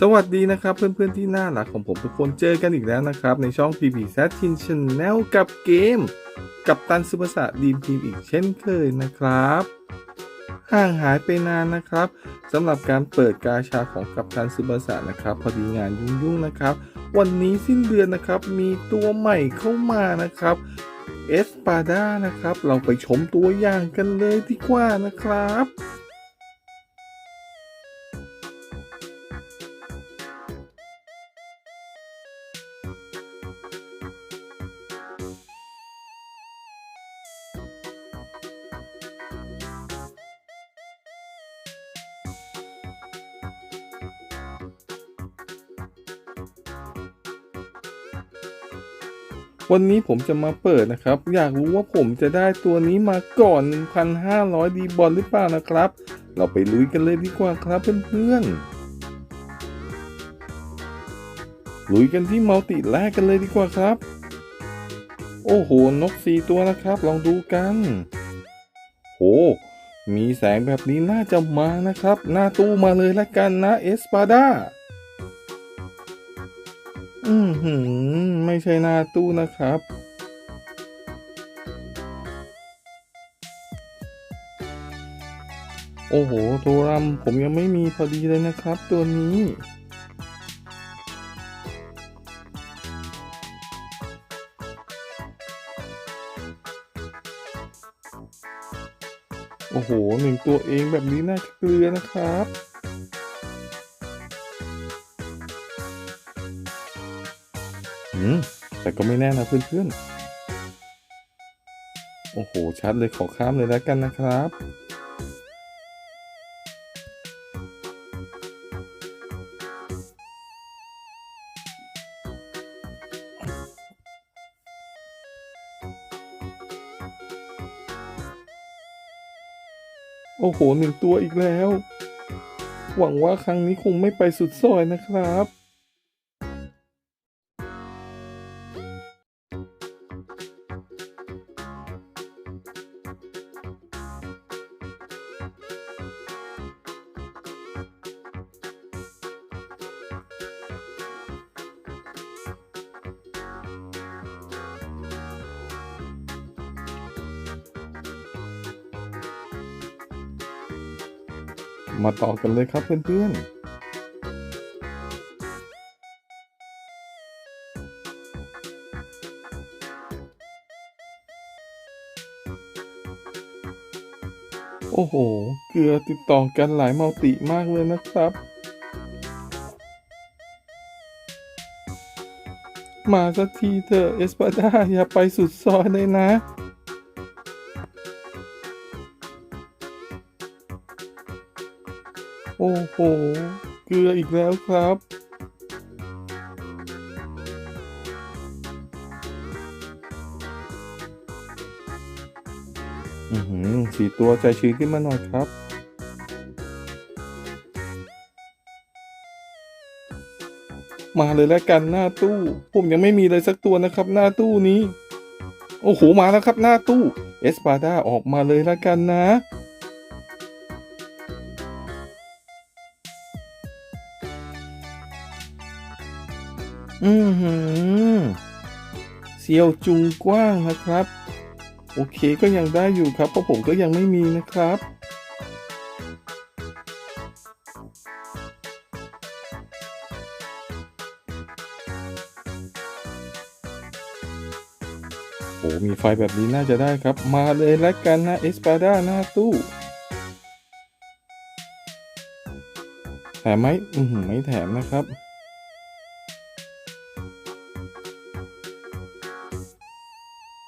สวัสดีนะครับเพื่อนๆที่น่ารักของผมทุกคนเจอกันอีกแล้วนะครับ ในช่อง PP z t i n Channel กับเกม กับตันซูเปอร์สะดีมทีมอีกเช่นเคยนะครับ ห่างหายไปนานนะครับสำหรับการเปิดกาชาของกัปตันซูเปอร์สะนะครับ พอดีงานยุ่งๆนะครับ วันนี้สิ้นเดือนนะครับ มีตัวใหม่เข้ามานะครับเอสปาดานะครับ เราไปชมตัวอย่างกันเลยดีกว่านะครับ วันนี้ผมจะมาเปิดนะครับ อยากรู้ว่าผมจะได้ตัวนี้มาก่อน 1,500 ดีบอลหรือเปล่านะครับ เราไปลุยกันเลยดีกว่าครับเพื่อนๆ ลุยกันที่มัลติแรกกันเลยดีกว่าครับ โอ้โห นกสีตัวนะครับ ลองดูกัน โห มีแสงแบบนี้น่าจะมานะครับ หน้าตู้มาเลยละกันนะเอสปาดาอืมหืมไม่ใช่หน้าตู้นะครับ โอ้โหโทรัมผมยังไม่มีพอดีเลยนะครับตัวนี้ โอ้โหหนึ่งตัวเองแบบนี้น่าจะเกลือนะครับ อืม แต่ก็ไม่แน่นะเพื่อนๆ โอ้โห ชัดเลยขอข้ามเลยแล้วกันนะครับ อ้โหหนึ่งตัวอีกแล้ว หวังว่าครั้งนี้คงไม่ไปสุดซอยนะครับ มาต่อกันเลยครับเพื่อนๆโอ้โห เกลือติดต่อกันหลายมัลติมากเลยนะครับ มาสักทีเถอะเอสปาดาอย่าไปสุดซอยเลยนะ โอ้โห เกลืออีกแล้วครับ อือหือสีตัวใจชื้นขึ้นมาหน่อยครับมาเลยแล้วกันหน้าตู้ ผมยังไม่มีเลยสักตัวนะครับ หน้าตู้นี้ โอ้โห มาแล้วครับหน้าตู้ เอสปาดาออกมาเลยแล้วกันนะ อือหืเซียวจุงกว้างนะครับ โอเคก็ยังได้อยู่ครับ เพราะผมก็ยังไม่มีนะครับ โอ้มีไฟแบบนี้น่าจะได้ครับ มาเลยแล้วกันนะเอสปาดาหน้าตู้แถมไหมอือหือไม่แถมนะครับ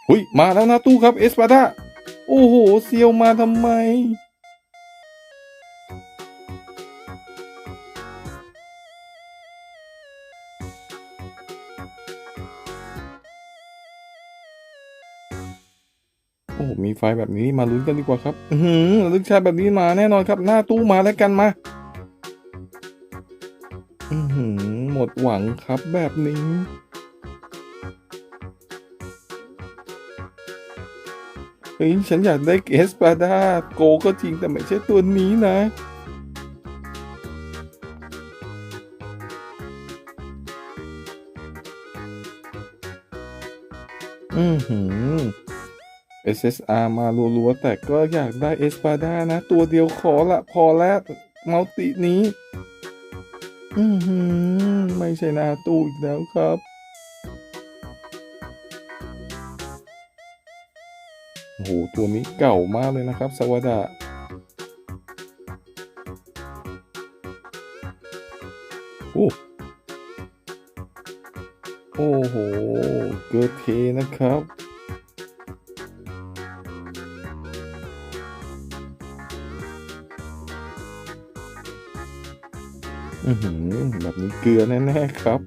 หุยมาแล้วนะตู้ครับเอสปาดาโอ้โหเซียวมาทำไม โอ้โหมีไฟแบบนี้มาลุ้นกันดีกว่าครับ อือหือลึกชาแบบนี้มาแน่นอนครับ หน้าตู้มาแล้วกันมา อือหือหมดหวังครับแบบนี้ เฮ้ยฉันอยากได้เอสปาดาโกก็จริงแต่ไม่ใช่ตัวนี้นะอือหือ SSR มาลัวๆ แต่ก็อยากได้เอสปาดานะ ตัวเดียวขอละ พอแล้วมัลตินี้ อือหือ ไม่ใช่นาตู้อีกแล้วครับ โอ้โห ตัวนี้เก่ามากเลยนะครับสวัสดะโอ้โอ้โห เกิดเทนะครับ อือหือแบบนี้เกลือแน่ ๆ ครับ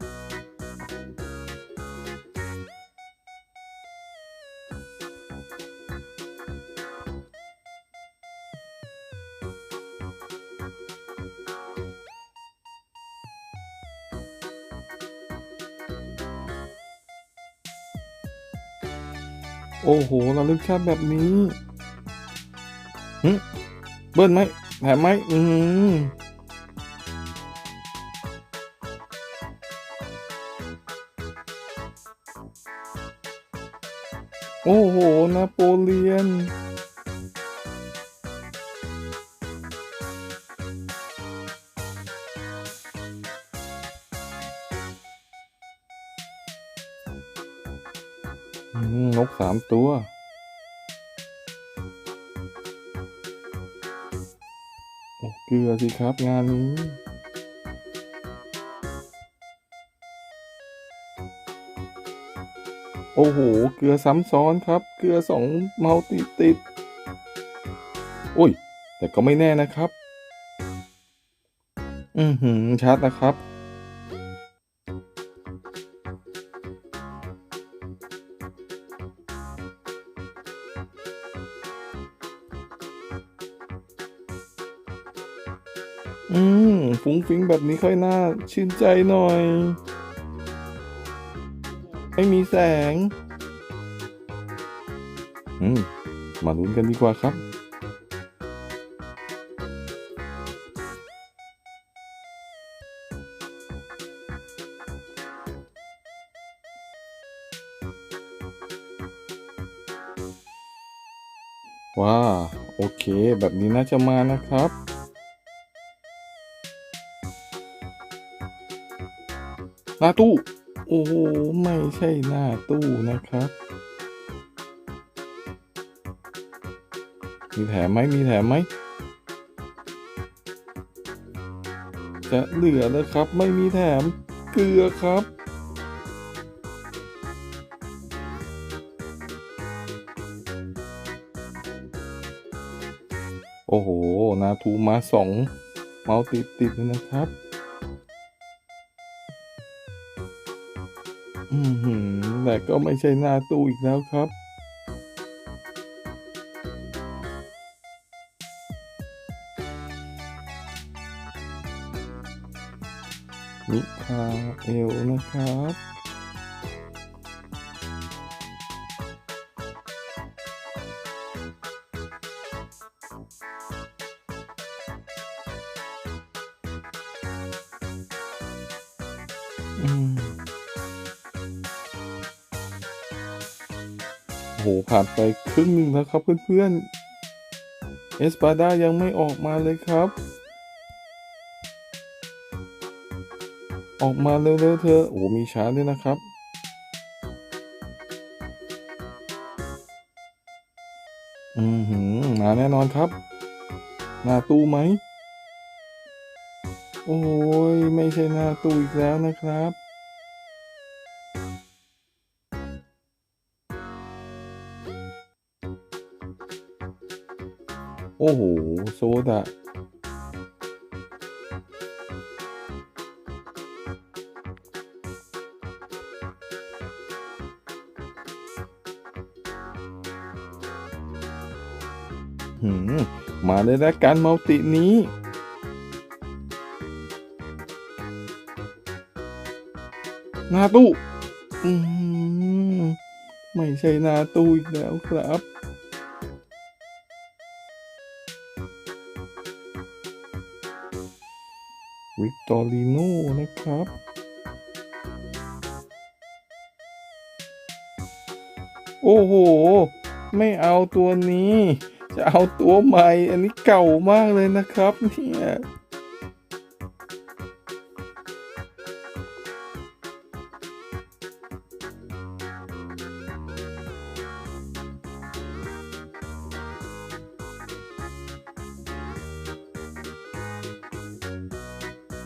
โอ้โหเราลึกชาติแบบนี้หึเบิ้ลไหมแถมไหมอืมโอ้โห นาโปเลียน นกสามตัว โอ้เกลือสิครับงานนี้โอ้โห เกลือซ้ำซ้อนครับ เกลือสองเมาติดติด โอ้ย แต่ก็ไม่แน่นะครับ อือหือชัดนะครับ อืมฟุ้งฟิ้งแบบนี้ค่อยน่าชื่นใจหน่อย ไม่มีแสง อืม มาลุ้นกันดีกว่าครับ ว้า โอเค แบบนี้น่าจะมานะครับ หน้าตู้ โอ้โห ไม่ใช่หน้าตู้นะครับ มีแถมไหมมีแถมไหม จะเหลือแล้วครับ ไม่มีแถม เกลือครับโอ้โห นาทูมาสองเมาติดติดๆนะครับ อืมแต่ก็ไม่ใช่หน้าตู้อีกแล้วครับมิคาเอลนะครับอืม โอ้โหผ่านไปครึ่งหนึ่งแล้วครับเพื่อนๆเอสปาดายังไม่ออกมาเลยครับ ออกมาเร็วๆเธอโอ้มีช้าด้วยนะครับอืมหืมมาแน่นอนครับหน้าตู้ไหม โอ้ย ไม่ใช่หน้าตู้อีกแล้วนะครับ โอ้โห โซดะหืมมาเลยแล้วการมัลตินี้หน้าตู้อืมไม่ใช่หน้าตู้อีกแล้วครับ วิกตอริโนนะครับโอ้โห ไม่เอาตัวนี้ จะเอาตัวใหม่ อันนี้เก่ามากเลยนะครับเนี่ย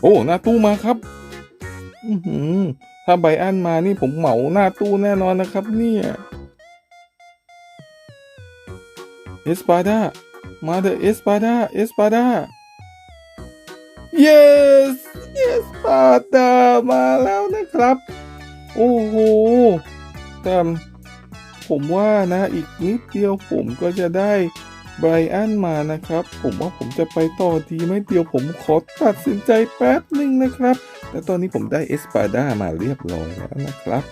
อ้หน้าตู้มาครับอือถ้าไบอันมานี่ผมเหมาหน้าตู้แน่นอนนะครับ เนี่ยเอสปาดามาเดอะเอสปาดาเอสปาดา yes เอสปาดามาแล้วนะครับ โอ้โหแต่ผมว่านะอีกนิดเดียวผมก็จะได้ ไบรอันมานะครับ ผมว่าผมจะไปต่อดีไหมเดียวผมขอตัดสินใจแป๊บหนึ่งนะครับแต่ตอนนี้ผมได้เอสปาดามาเรียบร้อยแล้วนะครับ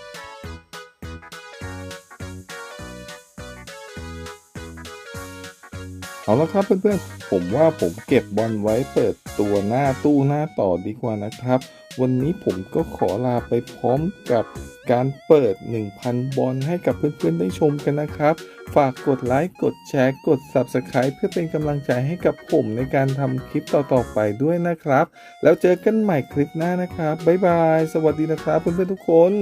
เอาละครับเพื่อนๆ ผมว่าผมเก็บบอลไว้เปิดตัวหน้าตู้หน้าต่อดีกว่านะครับ วันนี้ผมก็ขอลาไปพร้อมกับการเปิด 1,000 บอลให้กับเพื่อนๆ ได้ชมกันนะครับ ฝากกดไลค์ กดแชร์ กด Subscribe เพื่อเป็นกำลังใจให้กับผมในการทำคลิปต่อๆไปด้วยนะครับ แล้วเจอกันใหม่คลิปหน้านะครับ บ๊ายบาย สวัสดีนะครับเพื่อนๆ ทุกคน